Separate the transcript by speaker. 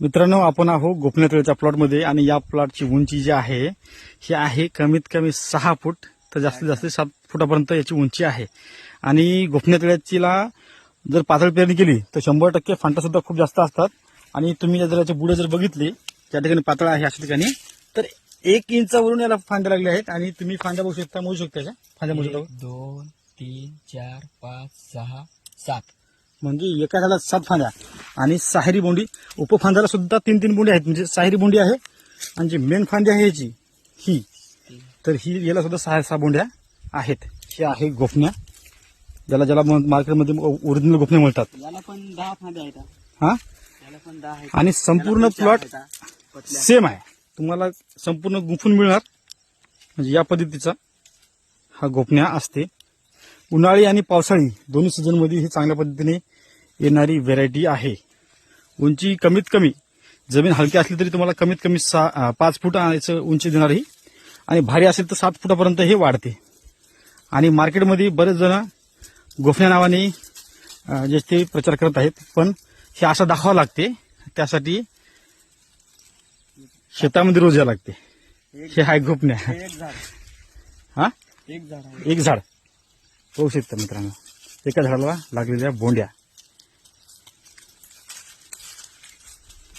Speaker 1: मित्रांनो आपण आहो गोपनीतळ्याच्या प्लॉटमध्ये आणि या प्लॉटची उंची जी आहे ही आहे कमीत कमी सहा फूट तर जास्तीत जास्त सात फुटापर्यंत याची उंची आहे. आणि गोपनीतळ्याचीला जर पातळ पेरणी केली तर शंभर टक्के फांटा सुद्धा खूप जास्त असतात. आणि तुम्ही जर याचे बुडे जर बघितले त्या ठिकाणी पातळ आहे अशा ठिकाणी तर एक इंचावरून याला फांद्या लागले आहेत. आणि तुम्ही फांद्या बघू शकता मोजू शकता याच्या. फांद्या मोजू शकता
Speaker 2: दोन तीन चार पाच सहा सात.
Speaker 1: म्हणजे एका झाडात सात फांद्या. आणि साहेरी बोंडी. उपफांद्याला सुद्धा तीन तीन बोंडी आहेत. म्हणजे साहेरी बोंडी आहे आणि जी मेन फांदी आहे याची ही तर ही याला सुद्धा सहा सहा बोंड्या आहेत. ही आहे गोफण्या. ज्याला ज्याला म- मार्केटमध्ये ओरिजिनल गोफण्या मिळतात.
Speaker 2: याला पण दहा फांद्या आहेत. हा.
Speaker 1: आणि संपूर्ण प्लॉट. सेम आहे. तुम्हाला संपूर्ण गुंफून मिळणार. म्हणजे या पद्धतीचा हा गोपण्या असते. उन्हाळी आणि पावसाळी दोन्ही सीझनमध्ये ही चांगल्या पद्धतीने येणारी व्हेरायटी आहे. उंची कमीत कमी जमीन हलकी असली तरी तुम्हाला कमीत कमी सहा पाच फूट उंची देणार. ही आणि भारी असेल तर सात फुटापर्यंत हे वाढते. आणि मार्केटमध्ये बरेच जण गोफण्या नावाने जे ते प्रचार करत आहेत. पण हे असं दाखवावं लागते. त्यासाठी शेतामध्ये रोज यावं लागते. हे हाय गोपण्या
Speaker 2: हे एक झाड.
Speaker 1: हा? होऊ शकतं मित्रांनो. एका झाडाला लागलेल्या बोंड्या.